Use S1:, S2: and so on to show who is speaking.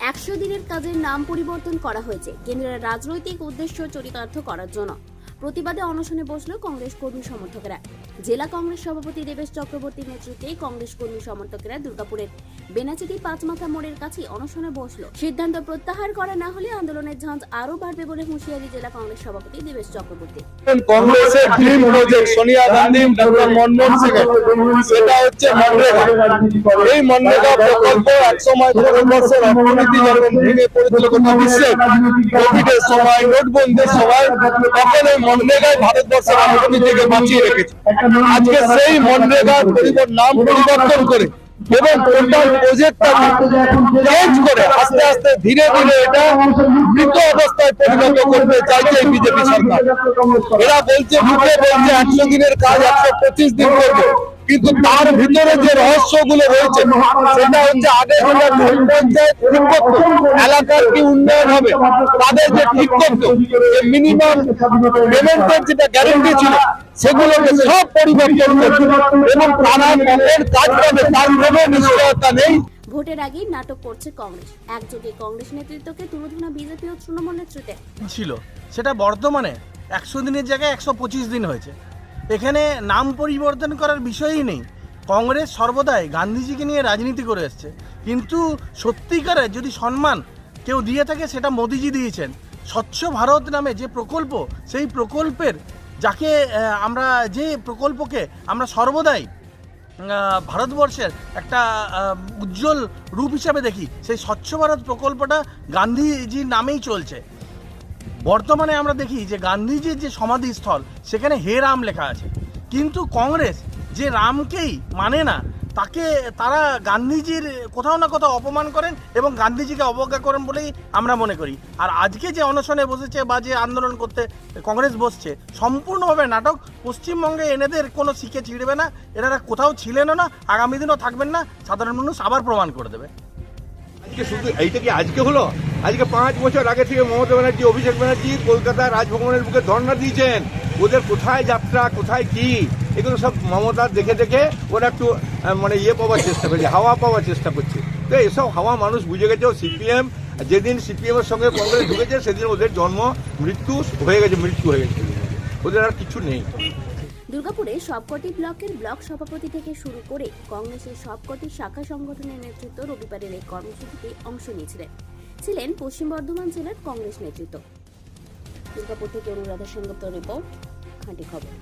S1: একশো দিনের কাজের নাম পরিবর্তন করা হয়েছে। কেন্দ্রের রাজনৈতিক উদ্দেশ্য চরিতার্থ করার জন্য। প্রতিবাদে অনশনে বসল কংগ্রেস কর্মী সমর্থকেরা। জেলা কংগ্রেস সভাপতি দেবেশ চক্রবর্তীর নেতৃত্বে কংগ্রেস কর্মী সমর্থকেরা দুর্গাপুরের বেনাচিটি পাঁচমাথা মোড়ের কাছে অনশনে বসল। সিদ্ধান্ত প্রত্যাহার করা না হলে আন্দোলনের ঝাঁজ আরও বাড়বে বলে হুঁশিয়ারি জেলা কংগ্রেস সভাপতি দেবেশ চক্রবর্তী।
S2: কংগ্রেসের ড্রিম এই মনরেগা ভারতবর্ষের অর্থনীতি যখন সময় ভারতবর্ষের অর্থনীতিকে বাঁচিয়ে রেখেছে। আজকে সেই মনরেগার পরিবর্তন নাম পরিবর্তন করে এবং টোটাল প্রজেক্টটা চেঞ্জ করে আস্তে আস্তে ধীরে ধীরে এটা মৃত অবস্থায় পরিণত করতে চাইছে বিজেপি সরকার। এরা বলছে, মুখে বলছে, একশো দিনের কাজ একশো পঁচিশ দিন করবে। কিন্তু তার ভিতরে যে রহস্যগুলো রয়েছে, সেটা হচ্ছে আগে এলাকার কি উন্নয়ন হবে, তাদের যে ঠিক করতো, যে মিনিমাম পেমেন্টের যেটা গ্যারেন্টি ছিল সেগুলোকে সব পরিবর্তন করছে এবং তারা কখন কাজ পাবে তার কোনো নিশ্চয়তা নেই।
S1: ভোটের আগেই নাটক করছে কংগ্রেস। একযোগে কংগ্রেস নেতৃত্বকে তুলোধনা বিজেপি ও তৃণমূল নেতৃত্বে।
S3: ছিল। সেটা বর্তমানে একশো দিনের জায়গায় একশো পঁচিশ দিন হয়েছে। এখানে নাম পরিবর্তন করার বিষয়ই নেই। কংগ্রেস সর্বদাই গান্ধীজিকে নিয়ে রাজনীতি করে এসছে। কিন্তু সত্যিকারের যদি সম্মান কেউ দিয়ে থাকে সেটা মোদিজি দিয়েছেন। স্বচ্ছ ভারত নামে যে প্রকল্প সেই প্রকল্পের যাকে আমরা যে প্রকল্পকে আমরা সর্বদাই ভারতবর্ষের একটা উজ্জ্বল রূপ হিসাবে দেখি, সেই স্বচ্ছ ভারত প্রকল্পটা গান্ধীজির নামেই চলছে। বর্তমানে আমরা দেখি যে গান্ধীজির যে সমাধিস্থল, সেখানে হে রাম লেখা আছে। কিন্তু কংগ্রেস যে রামকেই মানে না তাকে তারা গান্ধীজির কোথাও না কোথাও অপমান করেন এবং গান্ধীজিকে অবজ্ঞা করেন বলেই আমরা মনে করি। আর আজকে যে অনশনে বসেছে বা যে আন্দোলন করতে কংগ্রেস বসছে, সম্পূর্ণভাবে নাটক পশ্চিমবঙ্গে এনেদের কোনো শিখে ছিঁড়বে না, এনারা কোথাও ছিলেনও না, আগামী দিনও থাকবেন না, সাধারণ মানুষ আবার প্রমাণ করে দেবে।
S4: আজকে শুধু এইটা কি আজকে হলো? আজকে পাঁচ বছর আগে থেকে মমতা ব্যানার্জি, অভিষেক ব্যানার্জি কলকাতা রাজভবনের বুকে ধর্ণা দিয়েছেন। ওদের কোথায় যাত্রা, কোথায় কি? এগুলো সব মমতা দেখে দেখে ওরা একটু মানে ইয়ে পাওয়ার চেষ্টা করছে, হাওয়া পাওয়ার চেষ্টা করছে। তো এসব হাওয়া মানুষ বুঝে গেছে সিপিএম যেদিন সিপিএম এর সঙ্গে কংগ্রেস ঢুকেছে, সেদিন ওদের জন্ম, মৃত্যু হয়ে গেছে, মৃত্যু হয়ে গেছে। ওদের আর কিছু নেই।
S1: দুর্গাপুরে সবকটি ব্লকের ব্লক সভাপতি থেকে শুরু করে কংগ্রেসের সবকটি শাখা সংগঠনের নেতৃত্ব রবিবারের এই কর্মসূচিতে অংশ নিয়েছিলেন। ছিলেন পশ্চিম বর্ধমান জেলার কংগ্রেস নেতৃত্ব। দুর্গাপুর থেকে অনুরাধা সেনগুপ্ত রিপোর্ট, খাঁটি খবর।